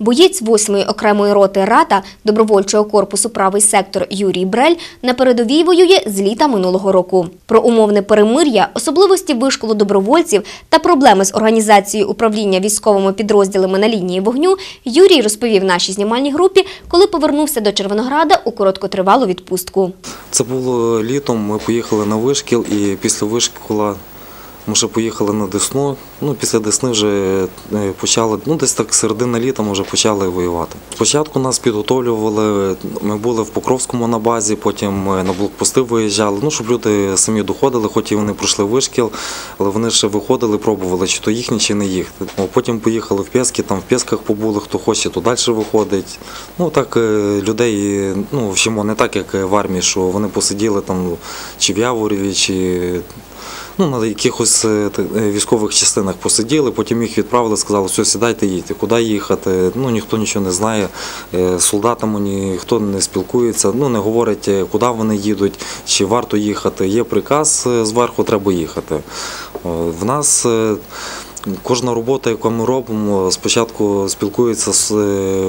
Боєць 8-ї окремої роти РАТА добровольчого корпусу правий сектор Юрій Брель на передовій воює з літа минулого року. Про умовне перемир'я, особливості вишколу добровольців та проблеми з організацією управління військовими підрозділами на лінії вогню Юрій розповів нашій знімальній групі, коли повернувся до Червонограда у короткотривалу відпустку. Це було літом. Ми поїхали на вишкіл, і після вишкіла ми ще поїхали на Десну. Ну, після Десни вже е, почали, ну десь так середина літа ми вже почали воювати. Спочатку нас підготовлювали, ми були в Покровському на базі, потім е, на блокпости виїжджали, ну, щоб люди самі доходили, хоч і вони пройшли вишкіл, але вони ще виходили, пробували, чи то їхні, чи не їх. Потім поїхали в Пєски, там в Пєсках побули, хто хоче, то далі виходить. Ну так е, людей ну, вчимо не так, як в армії, що вони посиділи там чи в Яворові, чи ну, на якихось е, е, військових частинах посиділи, потім їх відправили, сказали, все, сідайте, їдьте. Куди їхати? Ну, ніхто нічого не знає. Е, З солдатами ніхто не спілкується, ну, не говорить, куди вони їдуть, чи варто їхати. Є приказ зверху, треба їхати. В нас Кожна робота, яку ми робимо, спочатку спілкуються з е,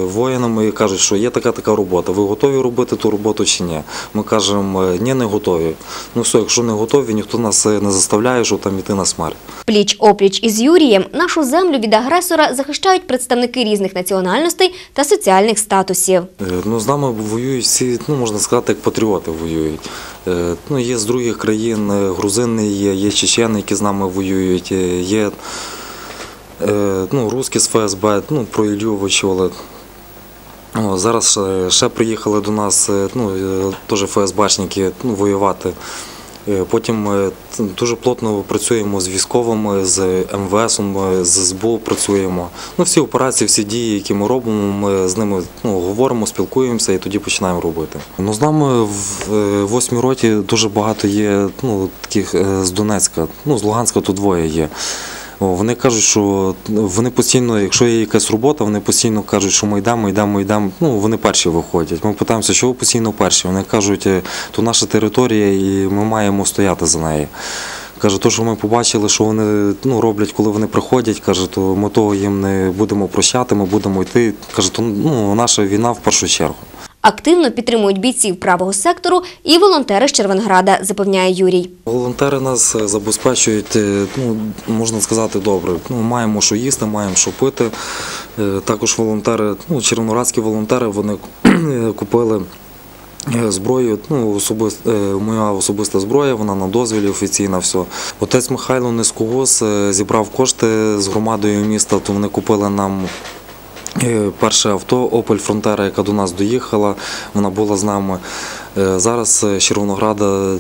воїнами і кажуть, що є така така робота. Ви готові робити ту роботу чи ні? Ми кажемо, «Е, ні, не готові. Ну все, якщо не готові, ніхто нас е, не заставляє, що там іти на смерть. Пліч-опліч із Юрієм нашу землю від агресора захищають представники різних національностей та соціальних статусів. Ну, з нами воюють всі, ну можна сказати, як патріоти воюють. Ну, є з других країн, грузини є, є чечени, які з нами воюють, є ну, русські з ФСБ, ну, про Ілью вичули. О, зараз ще, приїхали до нас е, ну, е, теж ФСБшники ну, воювати. Е, Потім е, дуже плотно працюємо з військовими, з МВС, з СБУ працюємо. Ну, всі операції, всі дії, які ми робимо, ми з ними ну, говоримо, спілкуємося і тоді починаємо робити. Ну, з нами в е, восьмій роті дуже багато є ну, таких е, з Донецька, ну, з Луганська тут двоє є. Вони кажуть, що вони постійно, якщо є якась робота, вони постійно кажуть, що ми йдемо, йдемо, йдемо. Ну, вони перші виходять. Ми питаємося, що ви постійно перші. Вони кажуть, «Е, то наша територія і ми маємо стояти за нею. Каже, то, що ми побачили, що вони ну, роблять, коли вони приходять, каже, то ми того їм не будемо прощати, ми будемо йти. Каже, то ну, наша війна в першу чергу. Активно підтримують бійців правого сектору і волонтери з Червонграда, запевняє Юрій. Волонтери нас е, забезпечують, е, ну, можна сказати, добре. Ну, маємо що їсти, маємо що пити. Е, Також волонтери, ну, червонорадські волонтери, вони купили. Зброю, ну, особис, е, моя особиста зброя, вона на дозвілі офіційна все. Отець Михайло Нескогос е, зібрав кошти з громадою міста, то вони купили нам Перше авто Opel Frontera, яка до нас доїхала, вона була з нами. Е, Зараз е, з Червонограда е,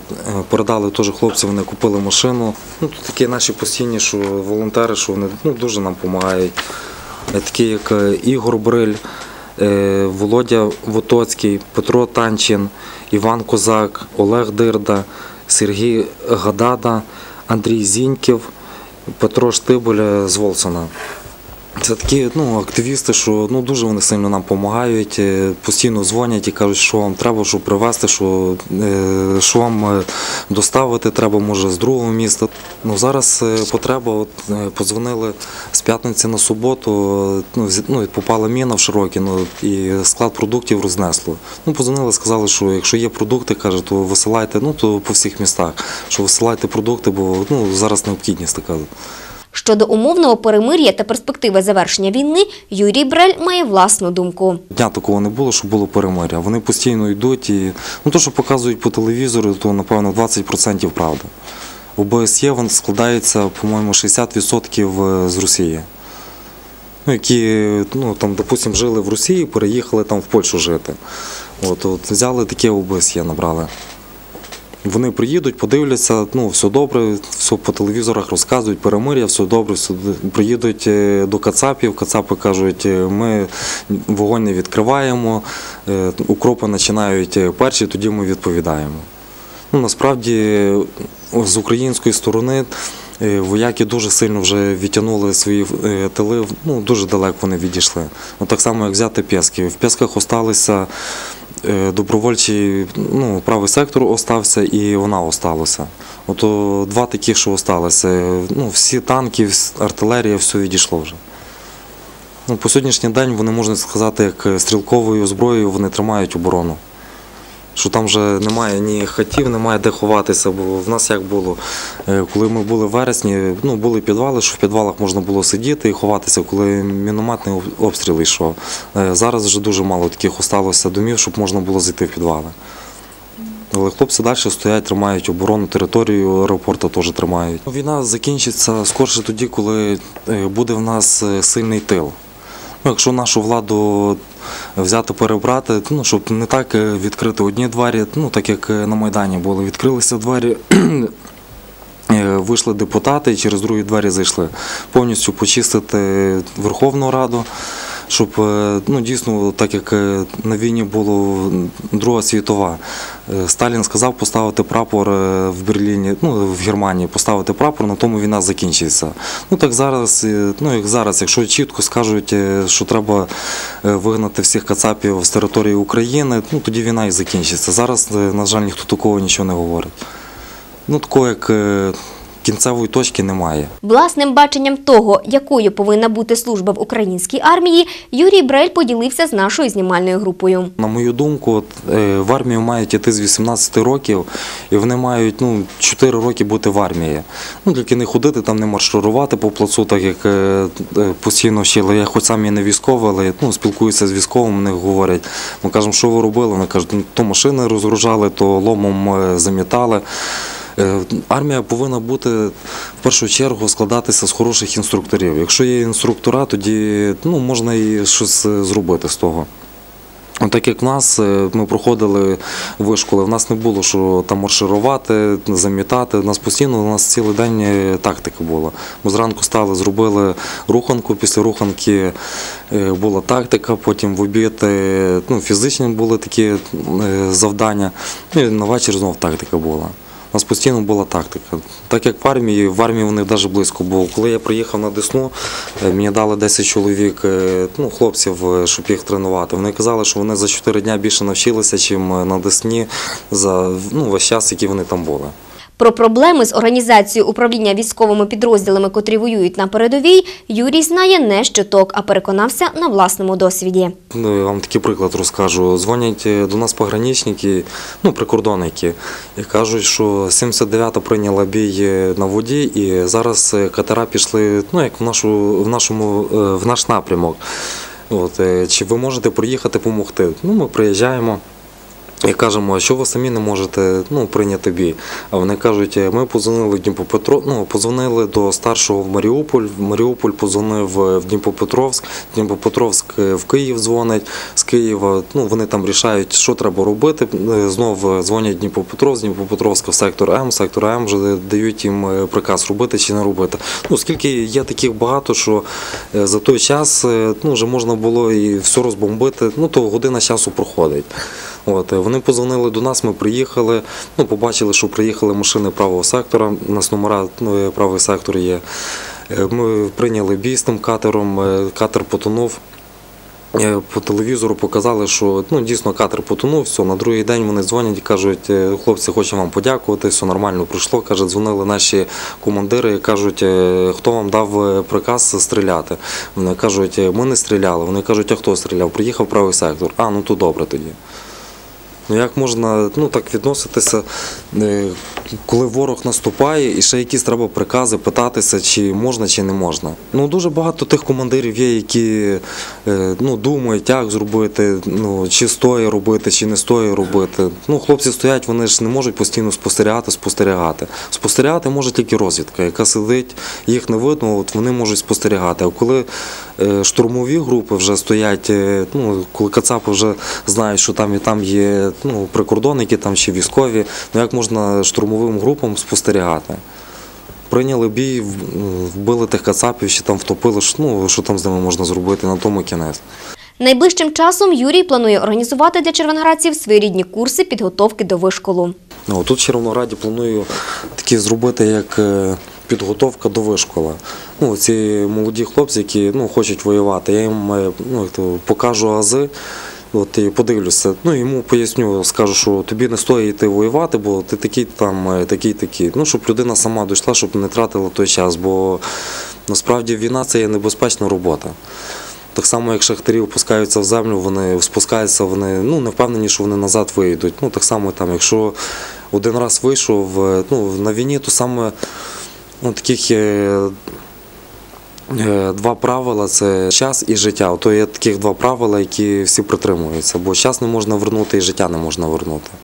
передали теж хлопці, вони купили машину. Ну, тут такі наші постійні що волонтери, що вони ну, дуже нам допомагають. Е, Такі як е, Ігор Бриль, е, Володя Вотоцький, Петро Танчин, Іван Козак, Олег Дирда, Сергій Гадада, Андрій Зіньків, Петро Штиболя з Волсона. Це такі ну, активісти, що ну, дуже вони сильно нам допомагають, е, постійно дзвонять і кажуть, що вам треба, що привезти, що, е, що вам е, доставити треба, може, з другого міста. Ну, зараз потреба, от, подзвонили з п'ятниці на суботу, ну, ну, попала міна в широкі, ну, і склад продуктів рознесло. Ну, подзвонили, сказали, що якщо є продукти, каже, то висилайте, ну, то по всіх містах, що висилайте продукти, бо ну, зараз необхідність така. Щодо умовного перемир'я та перспективи завершення війни, Юрій Брель має власну думку. Дня такого не було, щоб було перемиря. Вони постійно йдуть і ну то, що показують по телевізору, то напевно 20% правда. ОБСЄ складається, по-моєму, 60% з Росії. Ну, які, ну, там, допустим, жили в Росії, переїхали там в Польщу жити. От, от взяли таке ОБСЄ, набрали. Вони приїдуть, подивляться, ну все добре, все по телевізорах розказують, перемир'я, все добре, все приїдуть е, до Кацапів. Кацапи кажуть, е, ми вогонь не відкриваємо, е, укропи починають перші, тоді ми відповідаємо. Ну, насправді з української сторони вояки дуже сильно вже відтягнули свої тили, ну, дуже далеко вони відійшли. Ну, так само, як взяти Пєски. В Пєсках осталися добровольчий, ну, правий сектор остався і вона осталася. Ото два таких, що осталися. Ну, всі танки, артилерія, все відійшло вже. Ну, по сьогоднішній день вони можна сказати, як стрілковою зброєю вони тримають оборону. Що там вже немає ні хатів, немає де ховатися. Бо в нас як було, е, коли ми були в вересні, ну були підвали, що в підвалах можна було сидіти і ховатися, коли мінометний обстріл йшов. Е, Зараз вже дуже мало таких осталося домів, щоб можна було зайти в підвали. Але хлопці далі стоять, тримають оборону, територію аеропорту теж тримають. Війна закінчиться скорше тоді, коли е, буде в нас сильний тил. Ну, якщо нашу владу взяти перебрати, ну, щоб не так е, відкрити одні двері, ну так як е, на Майдані було, відкрилися двері. е, Вийшли депутати і через другі двері зайшли. Повністю почистити Верховну Раду, щоб е, ну, дійсно, так як е, на війні було Друга світова, е, Сталін сказав поставити прапор в Берліні, ну в Германії, поставити прапор, на тому війна закінчиться. Ну так зараз, ну як зараз, якщо чітко скажуть, що треба вигнати всіх кацапів з території України, ну тоді війна і закінчиться. Зараз, на жаль, ніхто такого нічого не говорить. Ну, такого як кінцевої точки немає. Власним баченням того, якою повинна бути служба в українській армії, Юрій Брель поділився з нашою знімальною групою. На мою думку, е, в армію мають іти з 18 років, і вони мають ну, 4 роки бути в армії. Ну, тільки не ходити, там не марширувати по плацу, так як е, е, постійно вчили. Я хоч сам і не військовий, але ну, спілкуюся з військовими, вони говорять. Ми кажемо, що ви робили? Вони кажуть, «Ну, то машини розгружали, то ломом замітали. Е, Армія повинна бути в першу чергу складатися з хороших інструкторів. Якщо є інструктора, тоді ну, можна і щось е, зробити з того. Так як в нас е, ми проходили вишколи, в нас не було що там марширувати, замітати. У нас постійно у нас цілий день тактика була. Ми зранку стали, зробили руханку. Після руханки була тактика, потім в обід ну, фізичні були такі завдання. Ну, і на вечір знов тактика була. У нас постійно була тактика. Так як в армії, в армії вони навіть близько були. Коли я приїхав на Десну, е, мені дали 10 чоловік, е, ну, хлопців, е, щоб їх тренувати. Вони казали, що вони за 4 дні більше навчилися, ніж на Десні за ну, весь час, який вони там були. Про проблеми з організацією управління військовими підрозділами, котрі воюють на передовій, Юрій знає не щоток, а переконався на власному досвіді. Ну, я вам такий приклад розкажу. Дзвонять е, до нас пограничники, ну, прикордонники, і кажуть, що 79-та прийняла бій е, на воді, і зараз е, катера пішли ну, як в, нашу, в, нашому, в наш напрямок. От, чи ви можете приїхати допомогти? Ну, ми приїжджаємо. І кажемо, що ви самі не можете ну, прийняти бій. А вони кажуть, «Е, ми позвонили в Дніпропетро, ну, позвонили до старшого в Маріуполь, в Маріуполь позвонив е, в Дніпропетровськ, Дніпропетровськ е, в Київ дзвонить, з Києва ну, вони там рішають, що треба робити. Знов е, дзвонять Дніпропетровськ, Дніпропетровська в сектор М, сектор М вже дають їм приказ робити чи не робити. Ну, оскільки є таких багато, що за той час ну, вже можна було і все розбомбити, ну, то година часу проходить. От, е, вони позвонили до нас, ми приїхали, ну, побачили, що приїхали машини правого сектора, у нас номера ну, е, правий сектор є. Е, Ми прийняли бій з тим катером, катер потонув. По телевізору показали, що ну, дійсно катер потонув, все, на другий день вони дзвонять і кажуть, «Е, хлопці, хочемо вам подякувати, все нормально пройшло. Каже, дзвонили наші командири і кажуть, «Е, хто вам дав приказ стріляти. Вони кажуть, «Е, ми не стріляли. Вони кажуть, а хто стріляв? Приїхав правий сектор. А, ну то добре тоді. Ну як можна ну, так відноситися, е, коли ворог наступає, і ще якісь треба прикази питатися, чи можна, чи не можна. Ну дуже багато тих командирів є, які е, ну, думають, як зробити, ну, чи стоїть робити, чи не стоїть робити. Ну, хлопці стоять, вони ж не можуть постійно спостерігати, спостерігати. Спостерігати може тільки розвідка, яка сидить, їх не видно, от вони можуть спостерігати. А коли е, штурмові групи вже стоять, ну, коли кацапи вже знають, що там і там є ну, прикордонники там, чи військові, ну як можна штурмовим групам спостерігати? Прийняли бій, вбили тих кацапів, ще там втопили, ну, що там з ними можна зробити, на тому кінець. Найближчим часом Юрій планує організувати для червоноградців своєрідні курси підготовки до вишколу. Ну, тут в Червонограді планую такі зробити як е, підготовка до вишкола. Ну, ці молоді хлопці, які ну, хочуть воювати, я їм ну, покажу ази. От і подивлюся. Ну йому поясню, скажу, що тобі не стоїть йти воювати, бо ти такий там, е, такий, такий. Ну, щоб людина сама дійшла, щоб не тратила той час, бо насправді війна це є небезпечна робота. Так само, як шахтарі опускаються в землю, вони спускаються, вони ну, не впевнені, що вони назад вийдуть. Ну, так само, там, якщо один раз вийшов е, ну, на війні, то саме ну, таких е, два правила це час і життя. Ото є таких два правила, які всі притримуються. Бо час не можна вернути і життя не можна вернути.